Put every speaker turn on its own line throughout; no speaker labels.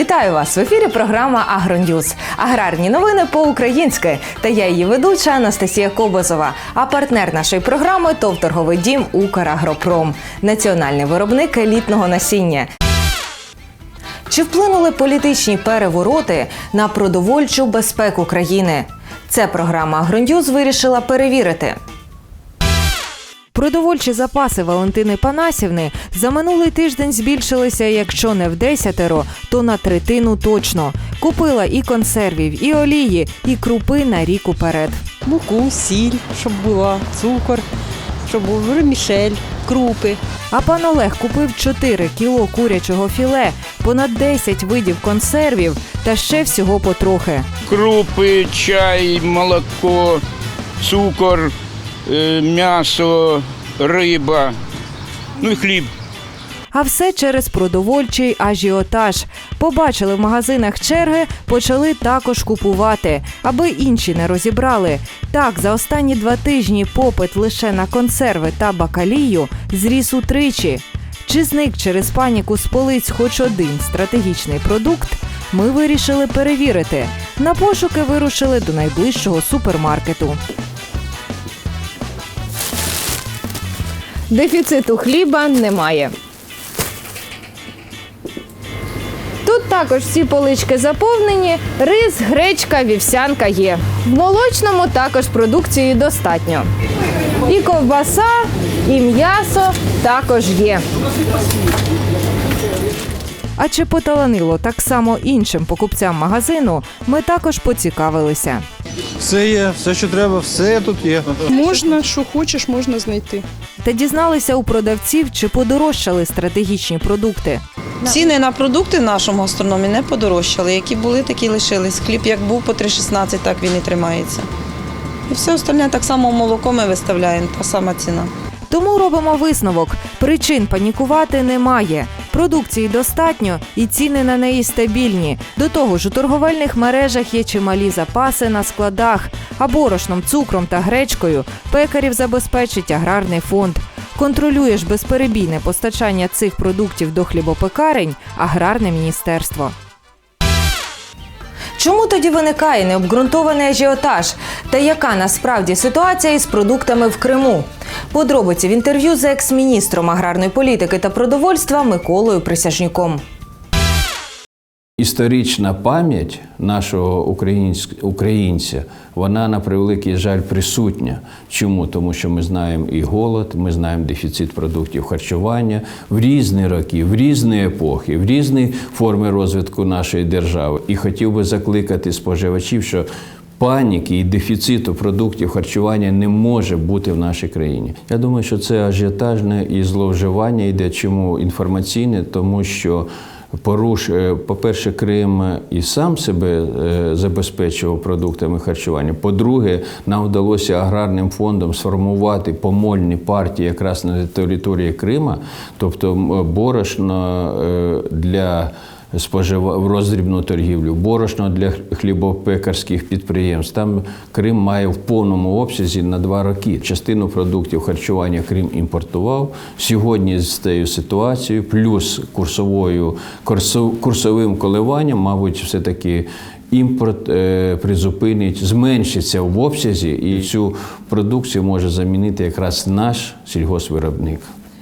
Вітаю вас в ефірі. Програма Агроньюз. Аграрні новини по-українськи. Та я її ведуча Анастасія Кобозова. А партнер нашої програми ТОВ торговий дім Украгропром, національний виробник елітного насіння. Чи вплинули політичні перевороти на продовольчу безпеку країни? Це програма Агроньюз вирішила перевірити. Продовольчі запаси Валентини Панасівни за минулий тиждень збільшилися, якщо не в десятеро, то на третину точно. Купила і консервів, і олії, і крупи на рік уперед.
муку, сіль, щоб була, цукор, щоб був вермішель, крупи.
А пан Олег купив 4 кіло курячого філе, понад 10 видів консервів та ще всього потрохи.
крупи, чай, молоко, цукор, м'ясо, риба, ну і хліб.
А все через продовольчий ажіотаж. Побачили в магазинах черги, почали також купувати, аби інші не розібрали. Так, за останні два тижні попит лише на консерви та бакалію зріс утричі. Чи зник через паніку з полиць хоч один стратегічний продукт? Ми вирішили перевірити. На пошуки вирушили до найближчого супермаркету. Дефіциту хліба немає. Тут також всі полички заповнені, рис, гречка, вівсянка є. В молочному також продукції достатньо. І ковбаса, і м'ясо також є. А чи поталанило так само іншим покупцям магазину, ми також поцікавилися.
Все є, все, що треба, все тут є.
Можна, що хочеш, можна знайти.
Та дізналися у продавців, чи подорожчали стратегічні продукти.
Ціни на продукти в нашому гастрономі не подорожчали. Які були, такі лишились. Хліб як був по 3,16, так він і тримається. І все остальне так само молоко ми виставляємо, та сама ціна.
Тому робимо висновок: причин панікувати немає. Продукції достатньо і ціни на неї стабільні. До того ж, у торговельних мережах є чималі запаси на складах, а борошном, цукром та гречкою пекарів забезпечить аграрний фонд. Контролює ж безперебійне постачання цих продуктів до хлібопекарень аграрне міністерство. Чому тоді виникає необґрунтований ажіотаж? Та яка насправді ситуація із продуктами в Криму? Подробиці в інтерв'ю з екс-міністром аграрної політики та продовольства Миколою Присяжнюком.
Історична пам'ять нашого українця, вона на превеликий жаль присутня. Чому? Тому що ми знаємо і голод, ми знаємо дефіцит продуктів харчування в різні роки, в різні епохи, в різні форми розвитку нашої держави. І хотів би закликати споживачів, що паніки і дефіциту продуктів харчування не може бути в нашій країні. Я думаю, що це ажіотажне і зловживання йде. Чому інформаційне? Тому що Поруш, е, по-перше, Крим і сам себе е, забезпечував продуктами харчування. По-друге, нам вдалося аграрним фондом сформувати помольні партії якраз на території Крима, тобто борошно е, для спожива в роздрібну торгівлю, борошно для хлібопекарських підприємств. Там Крим має в повному обсязі на два роки. Частину продуктів харчування Крим імпортував. Сьогодні з цією ситуацією, плюс курсовою курсов- курсовим коливанням, мабуть, все-таки. Імпорт е, призупинить, зменшиться в обсязі, і цю продукцію може замінити якраз наш сільгоспвиробник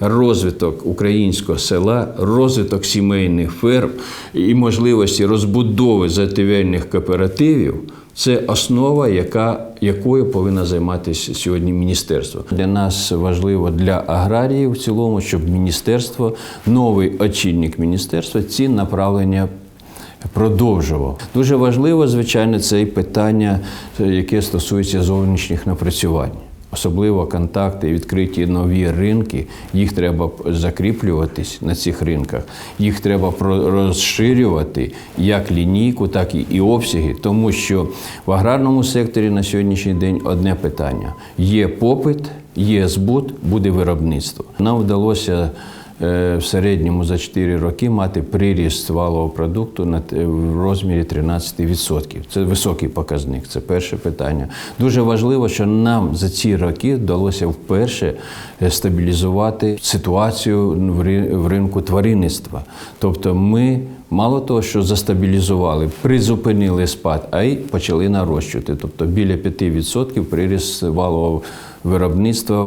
розвиток українського села, розвиток сімейних ферм і можливості розбудови затівельних кооперативів це основа, яка, якою повинна займатися сьогодні міністерство. Для нас важливо для аграріїв в цілому, щоб міністерство, новий очільник міністерства ці направлення продовжував. Дуже важливо, звичайно, це і питання, яке стосується зовнішніх напрацювань. Особливо контакти, відкриті нові ринки, їх треба закріплюватись на цих ринках. Їх треба розширювати як лінійку, так і- обсяги, тому що в аграрному секторі на сьогоднішній день одне питання: є попит, є збут, буде виробництво. Нам вдалося в середньому за 4 роки мати приріст валового продукту в розмірі 13%. Це високий показник. Це перше питання. Дуже важливо, що нам за ці роки вдалося вперше е, стабілізувати ситуацію в ринку тваринництва. Тобто, ми мало того, що застабілізували, призупинили спад, а й почали нарощувати. Тобто біля 5% приріст валового виробництва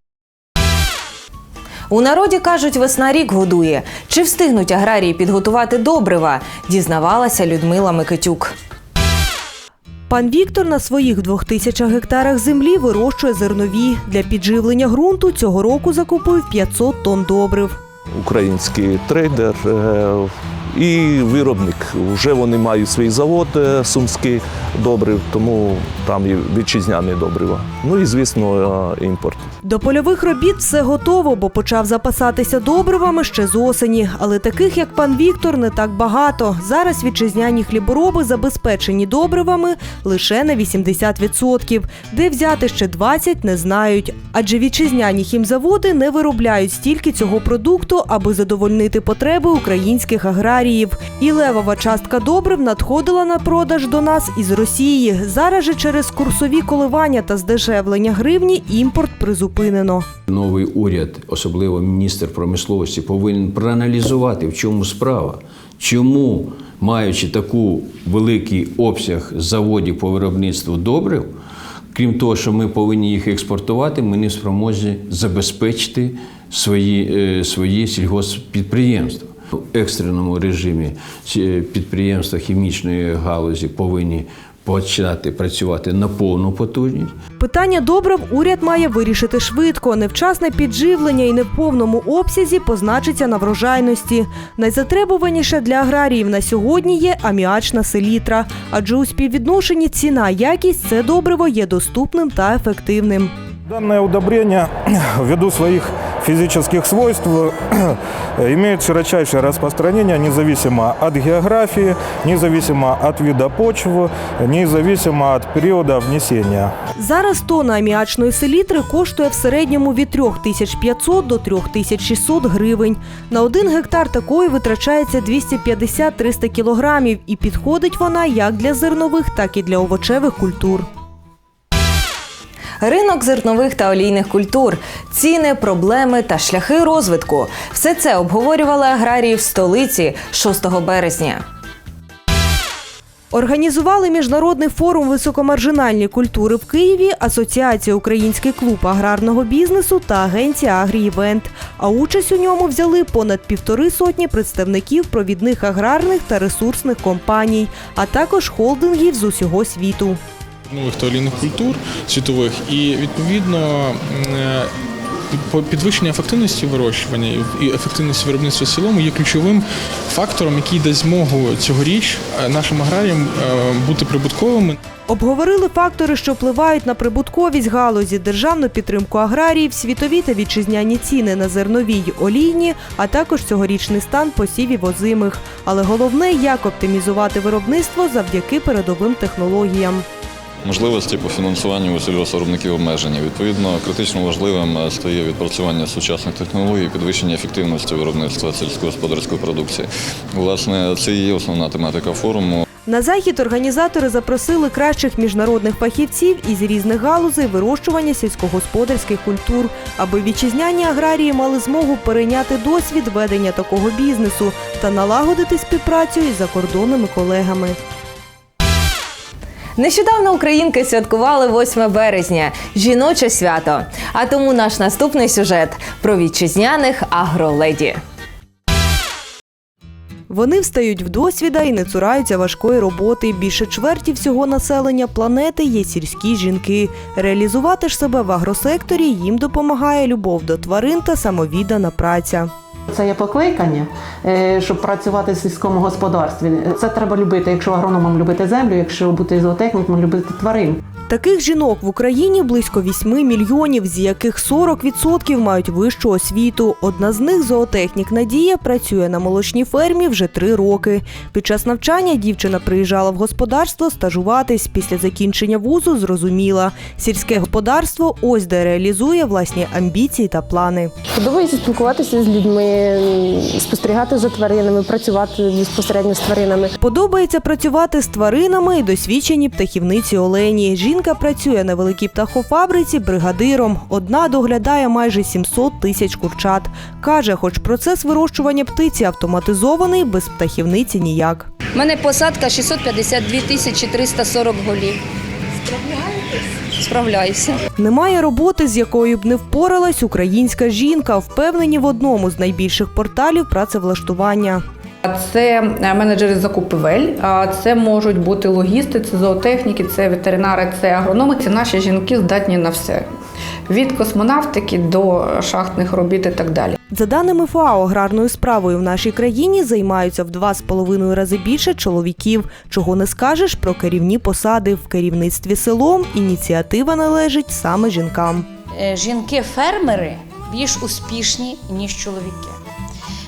У народі кажуть, весна рік годує. Чи встигнуть аграрії підготувати добрива? Дізнавалася Людмила Микитюк.
Пан Віктор на своїх двох тисячах гектарах землі вирощує зернові. Для підживлення ґрунту цього року закупив 500 тонн добрив.
український трейдер е, і виробник. Вже вони мають свій завод е, сумський добрив, тому там і вітчизняні добрива. Ну і звісно, е, імпорт.
До польових робіт все готово, бо почав запасатися добривами ще з осені. Але таких, як пан Віктор, не так багато. Зараз вітчизняні хлібороби забезпечені добривами лише на 80%. Де взяти ще 20 – не знають. Адже вітчизняні хімзаводи не виробляють стільки цього продукту, аби задовольнити потреби українських аграріїв. І левова частка добрив надходила на продаж до нас із Росії. Зараз же через курсові коливання та здешевлення гривні імпорт призупинено.
Новий уряд, особливо міністр промисловості, повинен проаналізувати, в чому справа. Чому, маючи таку великий обсяг заводів по виробництву добрив, крім того, що ми повинні їх експортувати, ми не спроможні забезпечити свої, е, свої сільгосппідприємства. В екстреному режимі підприємства хімічної галузі повинні почати працювати на повну потужність.
Питання добрив уряд має вирішити швидко. Невчасне підживлення і не в повному обсязі позначиться на врожайності. Найзатребуваніше для аграріїв на сьогодні є аміачна селітра, адже у співвідношенні ціна якість це добриво є доступним та ефективним.
Данное удобрение, ввиду своих физических свойств, имеет широчайшее распространение независимо от географии, независимо от вида почв, независимо от периода внесения.
Зараз тонна аміачної селітри коштує в середньому від 3500 до 3600 гривень. На один гектар такої витрачається 250-300 кілограмів, і підходить вона як для зернових, так і для овочевих культур.
Ринок зернових та олійних культур, ціни, проблеми та шляхи розвитку. Все це обговорювали аграрії в столиці 6 березня.
Організували міжнародний форум високомаржинальні культури в Києві, Асоціація Український клуб аграрного бізнесу та агенція Агріівент. А участь у ньому взяли понад півтори сотні представників провідних аграрних та ресурсних компаній, а також холдингів з усього світу.
Нових та олійних культур світових, і відповідно е, підвищення ефективності вирощування і ефективності виробництва в цілому є ключовим фактором, який дасть змогу цьогоріч е, нашим аграріям е, бути прибутковими.
Обговорили фактори, що впливають на прибутковість галузі, державну підтримку аграріїв, світові та вітчизняні ціни на зернові й олійні, а також цьогорічний стан посівів озимих. Але головне, як оптимізувати виробництво завдяки передовим технологіям.
Можливості по фінансуванню сільгоспвиробників обмежені. Відповідно, критично важливим е, стає відпрацювання сучасних технологій, підвищення ефективності виробництва сільськогосподарської продукції. Власне, це і є основна тематика форуму.
На захід організатори запросили кращих міжнародних фахівців із різних галузей вирощування сільськогосподарських культур, аби вітчизняні аграрії мали змогу перейняти досвід ведення такого бізнесу та налагодити співпрацю із закордонними колегами.
Нещодавно українки святкували 8 березня жіноче свято. А тому наш наступний сюжет про вітчизняних агроледі.
Вони встають в досвіда і не цураються важкої роботи. Більше чверті всього населення планети є сільські жінки. Реалізувати ж себе в агросекторі їм допомагає любов до тварин та самовіддана праця.
Це є покликання, е, щоб працювати в сільському господарстві. Це треба любити, якщо агрономам любити землю, якщо бути зоотехніком, любити тварин.
Таких жінок в Україні близько 8 мільйонів, з яких 40% мають вищу освіту. Одна з них, зоотехнік Надія, працює на молочній фермі вже три роки. Під час навчання дівчина приїжджала в господарство стажуватись. Після закінчення вузу зрозуміла, сільське господарство ось де реалізує власні амбіції та плани.
Подобається спілкуватися з людьми, спостерігати за тваринами, працювати безпосередньо з тваринами.
Подобається працювати з тваринами і досвідченій птахівниці Олені. Жінка працює на великій птахофабриці бригадиром. Одна доглядає майже 700 тисяч курчат. Каже, хоч процес вирощування птиці автоматизований, без птахівниці ніяк.
У мене посадка 652 тисячі 340 голів. Справляюся.
Немає роботи, з якою б не впоралась українська жінка, впевнені в одному з найбільших порталів працевлаштування.
Це е, менеджери закупівель, а це можуть бути логісти, це зоотехніки, це ветеринари, це агрономи. Це наші жінки здатні на все. Від космонавтики до шахтних робіт і так далі.
За даними ФАО, аграрною справою в нашій країні займаються в два з половиною рази більше чоловіків. Чого не скажеш про керівні посади в керівництві селом. Ініціатива належить саме жінкам.
Е, Жінки-фермери більш успішні, ніж чоловіки.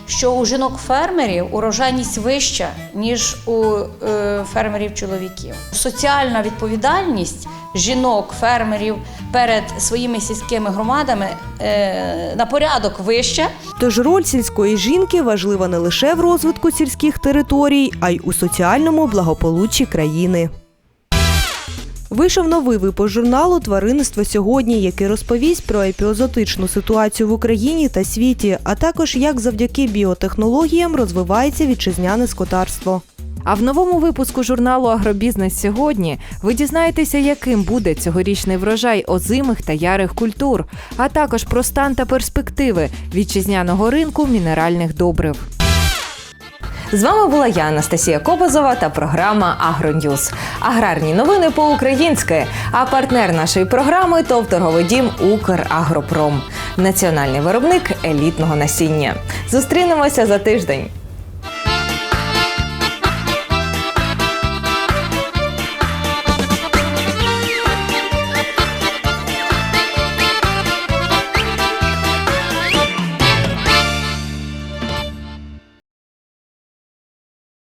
Що у жінок-фермерів урожайність вища, ніж у е, фермерів-чоловіків. Соціальна відповідальність жінок-фермерів перед своїми сільськими громадами е, на порядок вища,
Тож роль сільської жінки важлива не лише в розвитку сільських територій, а й у соціальному благополуччі країни. Вийшов новий випуск журналу Тваринництво сьогодні, який розповість про епіозотичну ситуацію в Україні та світі, а також як завдяки біотехнологіям розвивається вітчизняне скотарство.
А в новому випуску журналу Агробізнес сьогодні ви дізнаєтеся, яким буде цьогорічний врожай озимих та ярих культур, а також про стан та перспективи вітчизняного ринку мінеральних добрив. З вами була я, Анастасія Кобазова та програма Агроньюз. Аграрні новини по-українськи. А партнер нашої програми ТОВ торговий дім Украгропром, національний виробник елітного насіння. Зустрінемося за тиждень.